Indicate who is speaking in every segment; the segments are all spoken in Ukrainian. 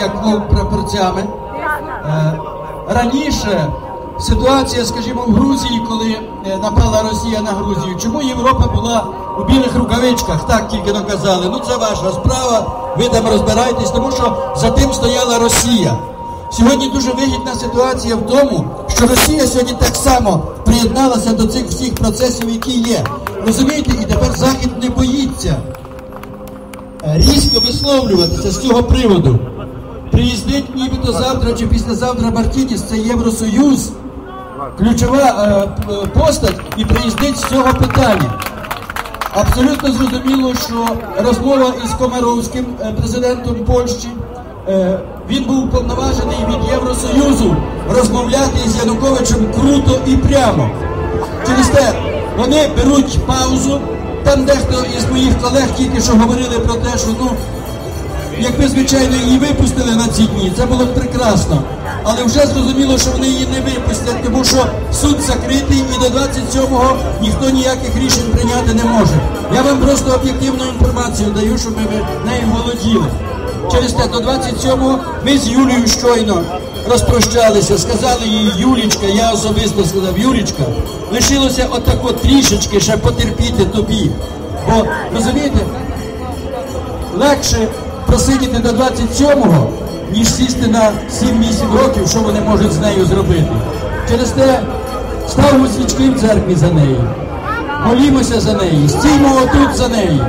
Speaker 1: як ну, прапорцями. Е, Раніше ситуація, скажімо, в Грузії, коли е, напала Росія на Грузію, чому Європа була у білих рукавичках, так тільки наказали. Ну це ваша справа, ви там розбирайтесь, тому що за тим стояла Росія. Сьогодні дуже вигідна ситуація в тому, що Росія сьогодні так само приєдналася до цих всіх процесів, які є. Розумієте, і тепер Захід не боїться е, різко висловлюватися з цього приводу. Приїздить нібито завтра чи післязавтра Мартініс, це Євросоюз, ключова е, постать, і приїздить з цього питання. Абсолютно зрозуміло, що розмова із Комаровським, е, президентом Польщі, е, він був повноважений від Євросоюзу розмовляти із Януковичем круто і прямо. Через те вони беруть паузу. Там дехто із моїх колег тільки що говорили про те, що ну якби, звичайно, її випустили на ці дні, це було б прекрасно. Але вже зрозуміло, що вони її не випустять, тому що суд закритий і до 27-го ніхто ніяких рішень прийняти не може. Я вам просто об'єктивну інформацію даю, щоб ви нею володіли. Через те до 27-го ми з Юлією щойно розпрощалися, сказали їй Юлічка, я особисто сказав, Юлічка, лишилося отако трішечки ще потерпіти тобі. Бо розумієте, легше просидіти до 27-го, ніж сісти на 7-8 років, що вони можуть з нею зробити. Через те ставимо свічки в церкві за неї, молімося за неї, стіймо отут за неї.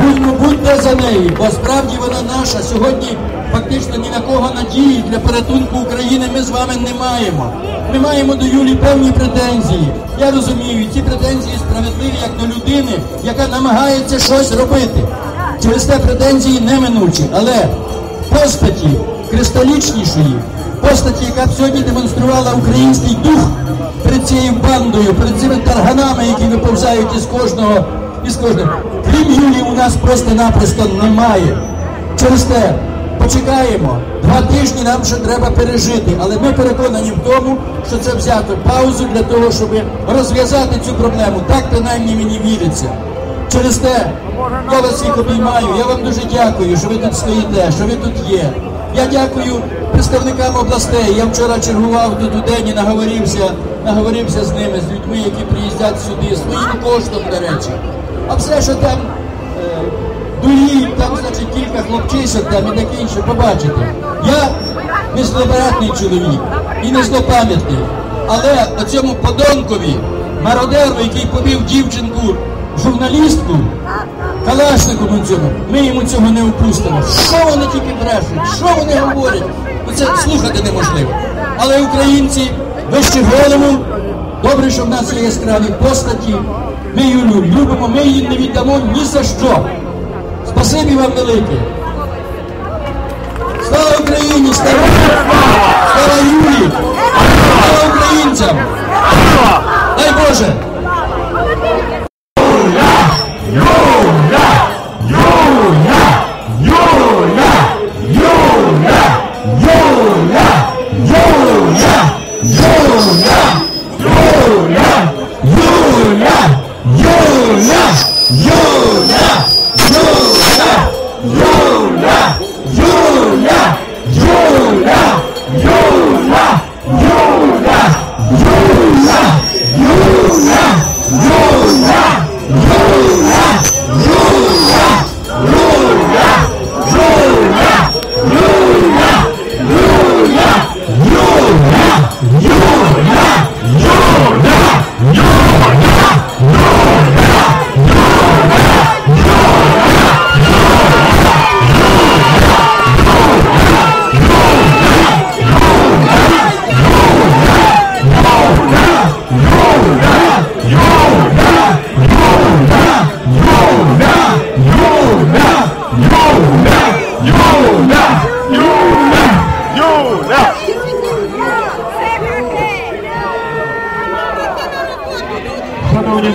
Speaker 1: Будьмо, будьте за неї, бо справді вона наша. Сьогодні фактично ні на кого надії для порятунку України ми з вами не маємо. Ми маємо до Юлі певні претензії. Я розумію, ці претензії справедливі як до людини, яка намагається щось робити. Через те претензії неминучі, але постаті кристалічнішої, постаті, яка б сьогодні демонструвала український дух перед цією бандою, перед цими тарганами, які виповзають із кожного, із кожного. Крім Юлії, у нас просто-напросто немає. Через те почекаємо. Два тижні нам ще треба пережити, але ми переконані в тому, що це взято паузу для того, щоб розв'язати цю проблему. Так принаймні мені віриться. Через те я вас всіх обіймаю. Я вам дуже дякую, що ви тут стоїте, що ви тут є. Я дякую представникам областей. Я вчора чергував тут у день і наговорився, наговорився з ними, з людьми, які приїздять сюди своїм коштом, до речі. А все, що там е, дують, там, значить, кілька хлопчисок там і таке інше, побачите. Я не злобратний чоловік і не злопам'ятний. Але оцьому подонкові, мародеру, який побив дівчинку, журналістку, Калашникову цьому, ми йому цього не впустимо. Що вони тільки брешуть, що вони говорять? Ну це слухати неможливо. Але українці вище голову, добре, що в нас є яскраві постаті. Ми Юлю любимо, ми її не віддамо ні за що. Спасибі вам велике. Слава Україні! Слава, слава Юлі! Слава українцям! Дай Боже!
Speaker 2: go!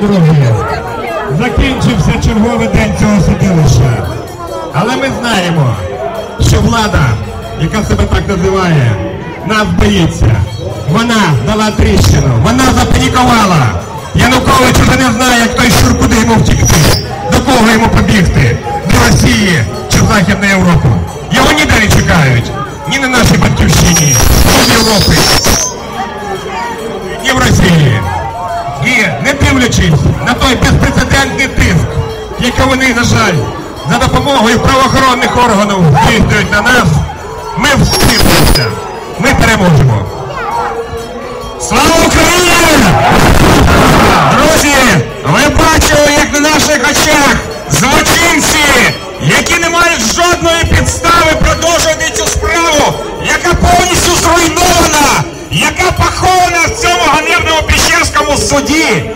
Speaker 2: дорогі, закінчився черговий день цього судилища. Але ми знаємо, що влада, яка себе так називає, нас боїться. Вона дала тріщину, вона запанікувала. Янукович уже не знає, хто той куди йому втікти, до кого йому побігти, до Росії чи в Західну Європу. Його ніде не чекають,
Speaker 3: ні на нашій батьківщині, ні в Європі, ні в Росії. І не дивлячись на той безпрецедентний тиск, який
Speaker 2: вони, на жаль, за допомогою правоохоронних органів здійснюють на нас, ми встигнемося, ми переможемо. Слава Україні! Друзі! Ви бачили, як на наших очах злочинці, які не мають жодної підстави продовжувати цю справу, яка повністю зруйнована, яка похована в цьому ганебному піщерському суді.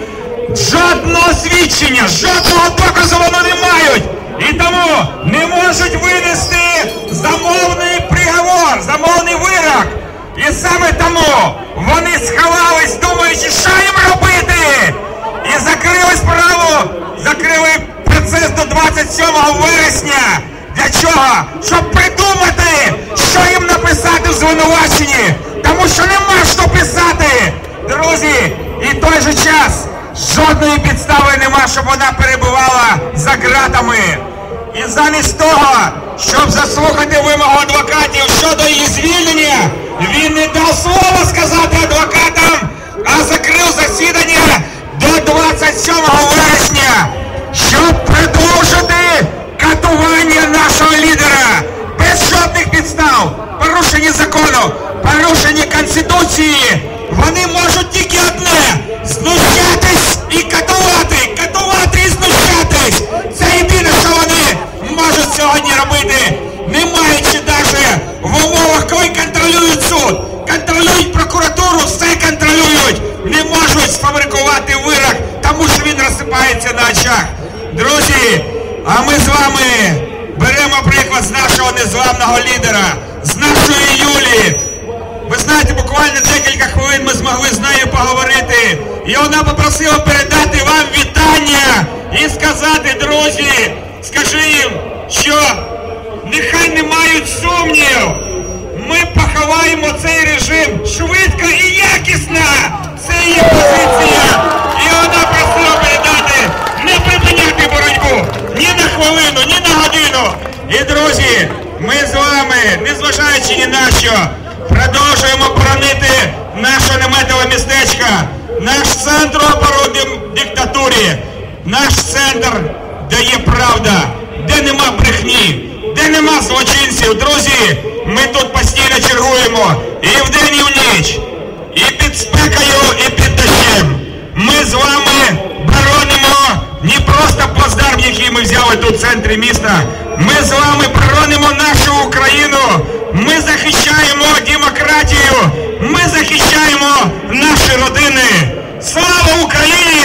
Speaker 2: Жодного свідчення, жодного доказу вони не мають. І тому не можуть винести замовний приговор, замовний вирок. І саме тому вони сховались, думаючи, що їм робити. І закрили справу, закрили процес до 27 вересня. Для чого? Щоб придумати, що їм написати в звинуваченні. Тому що нема що писати. Друзі, і той же час жодної підстави нема, щоб вона перебувала за ґратами. І замість того, щоб заслухати вимогу адвокатів щодо її звільнення, він не дав слова сказати адвокатам, а закрив засідання до 27 вересня, щоб продовжити катування нашого лідера без жодних підстав, порушення закону, порушення конституції. Нею поговорити. І вона попросила передати вам вітання і сказати, друзі, скажи їм, що нехай не мають сумнів. Ми поховаємо цей режим швидко і якісно. Це її позиція. І вона просила передати не припиняти боротьбу ні на хвилину, ні на годину. І друзі, ми з вами, незважаючи ні на що, наше наметове містечко, наш центр опору диктатурі, наш центр, де є правда, де нема брехні, де нема злочинців. Друзі, ми тут постійно чергуємо і вдень, і в ніч, і під спекою, і під дощем. Ми з вами боронимо не просто плацдарм, який ми взяли тут в центрі міста. Ми з вами боронимо нашу Україну. Ми захищаємо демократію. Ми захищаємо наші родини. Слава Україні!